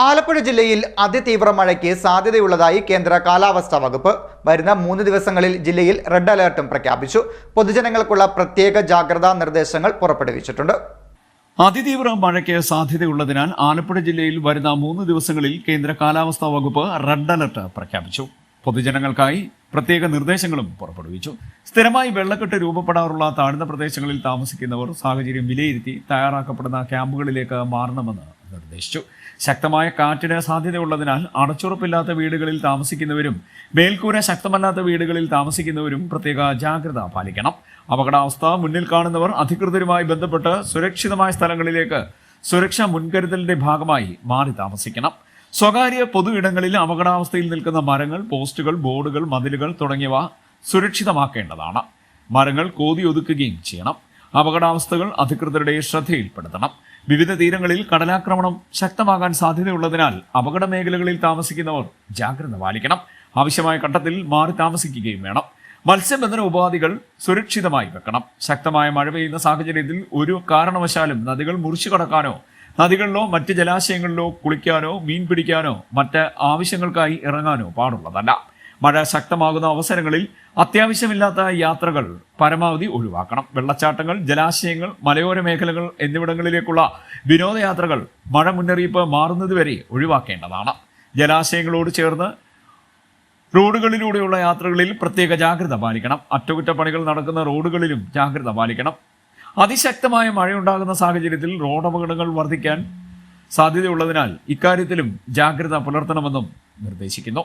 ആലപ്പുഴ ജില്ലയിൽ അതിതീവ്ര മഴയ്ക്ക് സാധ്യതയുള്ളതായി കേന്ദ്ര കാലാവസ്ഥാ വകുപ്പ് വരുന്ന മൂന്ന് ദിവസങ്ങളിൽ ജില്ലയിൽ റെഡ് അലേർട്ടും പ്രഖ്യാപിച്ചു. പൊതുജനങ്ങൾക്കുള്ള പ്രത്യേക ജാഗ്രതാ നിർദ്ദേശങ്ങൾ പുറപ്പെടുവിച്ചിട്ടുണ്ട്. അതിതീവ്ര മഴയ്ക്ക് സാധ്യതയുള്ളതിനാൽ ആലപ്പുഴ ജില്ലയിൽ വരുന്ന മൂന്ന് ദിവസങ്ങളിൽ കേന്ദ്ര കാലാവസ്ഥാ വകുപ്പ് റെഡ് അലർട്ട് പ്രഖ്യാപിച്ചു. പൊതുജനങ്ങൾക്കായി പ്രത്യേക നിർദ്ദേശങ്ങളും പുറപ്പെടുവിച്ചു. സ്ഥിരമായി വെള്ളക്കെട്ട് രൂപപ്പെടാറുള്ള താഴ്ന്ന പ്രദേശങ്ങളിൽ താമസിക്കുന്നവർ സാഹചര്യം വിലയിരുത്തി തയ്യാറാക്കപ്പെടുന്ന ക്യാമ്പുകളിലേക്ക് മാറണമെന്ന് നിർദ്ദേശിച്ചു. ശക്തമായ കാറ്റിന് സാധ്യതയുള്ളതിനാൽ അടച്ചുറപ്പില്ലാത്ത വീടുകളിൽ താമസിക്കുന്നവരും മേൽക്കൂര ശക്തമല്ലാത്ത വീടുകളിൽ താമസിക്കുന്നവരും പ്രത്യേക ജാഗ്രത പാലിക്കണം. അപകടാവസ്ഥ മുന്നിൽ കാണുന്നവർ അധികൃതരുമായി ബന്ധപ്പെട്ട് സുരക്ഷിതമായ സ്ഥലങ്ങളിലേക്ക് സുരക്ഷാ മുൻകരുതലിന്റെ ഭാഗമായി മാറി താമസിക്കണം. സ്വകാര്യ പൊതു ഇടങ്ങളിൽ അപകടാവസ്ഥയിൽ നിൽക്കുന്ന മരങ്ങൾ പോസ്റ്റുകൾ ബോർഡുകൾ മതിലുകൾ തുടങ്ങിയവ സുരക്ഷിതമാക്കേണ്ടതാണ്. മരങ്ങൾ കോതി ഒതുക്കുകയും ചെയ്യണം. അപകടാവസ്ഥകൾ അധികൃതരുടെ ശ്രദ്ധയിൽപ്പെടുത്തണം. വിവിധ തീരങ്ങളിൽ കടലാക്രമണം ശക്തമാകാൻ സാധ്യതയുള്ളതിനാൽ അപകട മേഖലകളിൽ താമസിക്കുന്നവർ ജാഗ്രത പാലിക്കണം. ആവശ്യമായ ഘട്ടത്തിൽ മാറി താമസിക്കുകയും വേണം. മത്സ്യബന്ധന ഉപാധികൾ സുരക്ഷിതമായി വെക്കണം. ശക്തമായ മഴ പെയ്യുന്ന സാഹചര്യത്തിൽ ഒരു കാരണവശാലും നദികൾ മുറിച്ചു കടക്കാനോ നദികളിലോ മറ്റ് ജലാശയങ്ങളിലോ കുളിക്കാനോ മീൻ പിടിക്കാനോ മറ്റ് ആവശ്യങ്ങൾക്കായി ഇറങ്ങാനോ പാടുള്ളതല്ല. മഴ ശക്തമാകുന്ന അവസരങ്ങളിൽ അത്യാവശ്യമില്ലാത്ത യാത്രകൾ പരമാവധി ഒഴിവാക്കണം. വെള്ളച്ചാട്ടങ്ങൾ ജലാശയങ്ങൾ മലയോര മേഖലകൾ എന്നിവിടങ്ങളിലേക്കുള്ള വിനോദയാത്രകൾ മഴ മുന്നറിയിപ്പ് മാറുന്നതുവരെ ഒഴിവാക്കേണ്ടതാണ്. ജലാശയങ്ങളോട് ചേർന്ന് റോഡുകളിലൂടെയുള്ള യാത്രകളിൽ പ്രത്യേക ജാഗ്രത പാലിക്കണം. അറ്റകുറ്റപ്പണികൾ നടക്കുന്ന റോഡുകളിലും ജാഗ്രത പാലിക്കണം. അതിശക്തമായ മഴയുണ്ടാകുന്ന സാഹചര്യത്തിൽ റോഡ് അപകടങ്ങൾ വർദ്ധിക്കാൻ സാധ്യതയുള്ളതിനാൽ ഇക്കാര്യത്തിലും ജാഗ്രത പുലർത്തണമെന്നും നിർദ്ദേശിക്കുന്നു.